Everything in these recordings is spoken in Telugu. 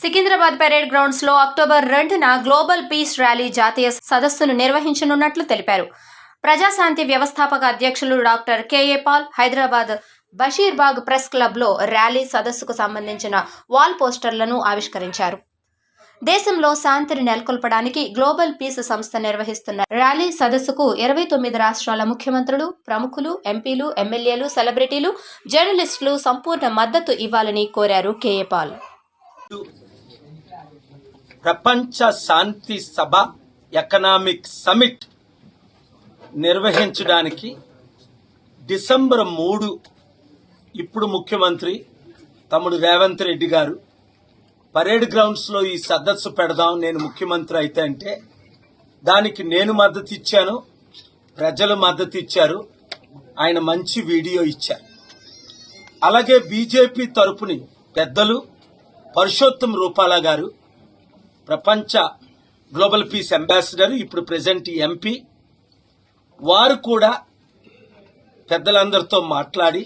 సికింద్రాబాద్ పెరేడ్ గ్రౌండ్స్లో అక్టోబర్ రెండున గ్లోబల్ పీస్ ర్యాలీ జాతీయ సదస్సును నిర్వహించనున్నట్లు తెలిపారు. ప్రజాశాంతి వ్యవస్థాపక అధ్యక్షులు doctor KA Paul Hyderabad Basheerbagh press క్లబ్లో ర్యాలీ సదస్సుకు సంబంధించిన వాల్ పోస్టర్లను ఆవిష్కరించారు. దేశంలో శాంతిని నెలకొల్పడానికి గ్లోబల్ పీస్ సంస్థ నిర్వహిస్తున్న ర్యాలీ సదస్సుకు ఇరవై తొమ్మిది రాష్ట్రాల ముఖ్యమంత్రులు ప్రముఖులు ఎంపీలు ఎమ్మెల్యేలు సెలబ్రిటీలు జర్నలిస్టులు సంపూర్ణ మద్దతు ఇవ్వాలని కోరారు కేఏ పాల్. ప్రపంచ శాంతి సభ ఎకనామిక్ సమిట్ నిర్వహించడానికి డిసెంబర్ మూడు ఇప్పుడు ముఖ్యమంత్రి తమ్ముడు రేవంత్ రెడ్డి గారు పరేడ్ గ్రౌండ్స్లో ఈ సదస్సు పెడదాం నేను ముఖ్యమంత్రి అయితే అంటే దానికి నేను మద్దతు ఇచ్చాను ప్రజలు మద్దతు ఇచ్చారు ఆయన మంచి వీడియో ఇచ్చారు. అలాగే బీజేపీ తరపుని పెద్దలు పరుషోత్తం రూపాల గారు ప్రపంచ గ్లోబల్ పీస్ అంబాసిడర్ ఇప్పుడు ప్రజెంట్ ఎంపీ. వారు కూడా పెద్దలందరితో మాట్లాడి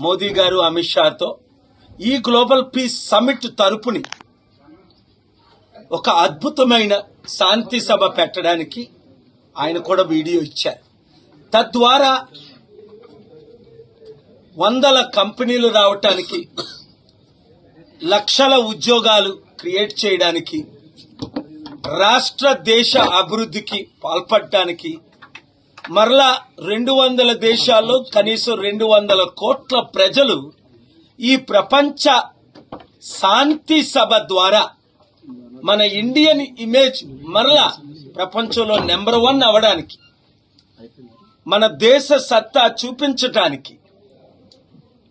మోదీ గారు అమిత్ షాతో ఈ గ్లోబల్ పీస్ సమిట్ తరపుని ఒక అద్భుతమైన శాంతి సభ పెట్టడానికి ఆయన కూడా వీడియో ఇచ్చారు. తద్వారా వందల కంపెనీలు రావటానికి లక్షల ఉద్యోగాలు క్రియేట్ చేయడానికి రాష్ట్ర దేశ అభివృద్ధికి పాల్పడటానికి మరలా రెండు వందల దేశాల్లో కనీసం రెండు వందల కోట్ల ప్రజలు ఈ ప్రపంచ శాంతి సభ ద్వారా మన ఇండియన్ ఇమేజ్ మరలా ప్రపంచంలో నెంబర్ వన్ అవడానికి మన దేశ సత్తా చూపించటానికి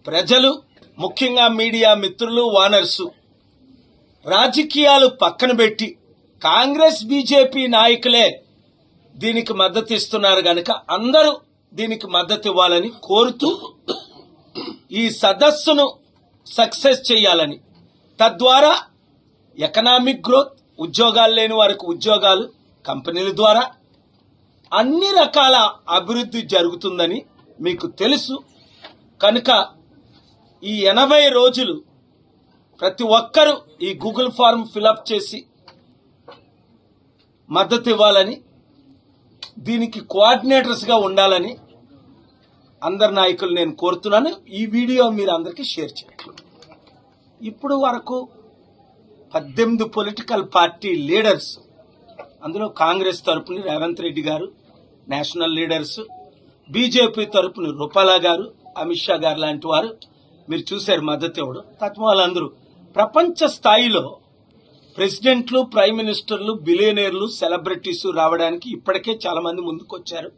ప్రజలు ముఖ్యంగా మీడియా మిత్రులు వానర్సు రాజకీయాలు పక్కన పెట్టి కాంగ్రెస్ బీజేపీ నాయకులే దీనికి మద్దతు ఇస్తున్నారు గనక అందరూ దీనికి మద్దతు ఇవ్వాలని కోరుతూ ఈ సదస్సును సక్సెస్ చేయాలని. తద్వారా ఎకనామిక్ గ్రోత్ ఉద్యోగాలు లేని వారికి ఉద్యోగాలు కంపెనీల ద్వారా అన్ని రకాల అభివృద్ధి జరుగుతుందని మీకు తెలుసు. కనుక ఈ ఎనభై రోజులు ప్రతి ఒక్కరూ ఈ గూగుల్ ఫార్మ్ ఫిలప్ చేసి మద్దతు ఇవ్వాలని దీనికి కోఆర్డినేటర్స్గా ఉండాలని అందరి నాయకులు నేను కోరుతున్నాను. ఈ వీడియో మీరు అందరికీ షేర్ చేయండి. ఇప్పుడు వరకు పద్దెనిమిది పొలిటికల్ పార్టీ లీడర్స్ అందులో కాంగ్రెస్ తరపున రేవంత్ రెడ్డి గారు నేషనల్ లీడర్స్ బీజేపీ తరపున రూపాలా గారు అమిత్ షా గారు లాంటి వారు మీరు చూశారు మద్దతు ఇవ్వడం తత్వాలందరూ వాళ్ళందరూ ప్రపంచ స్థాయిలో ప్రెసిడెంట్లు ప్రైమ్ మినిస్టర్లు బిలియనీర్లు సెలబ్రిటీస్ రావడానికి ఇప్పటికే చాలా మంది ముందుకొచ్చారు.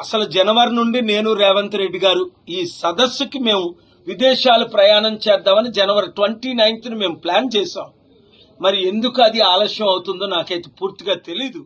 అసలు జనవరి నుండి నేను రేవంత్ రెడ్డి గారు ఈ సదస్సుకి మేము విదేశాలు ప్రయాణం చేద్దామని జనవరి ట్వంటీ నైన్త్ మేము ప్లాన్ చేశాం. మరి ఎందుకు అది ఆలస్యం అవుతుందో నాకైతే పూర్తిగా తెలీదు.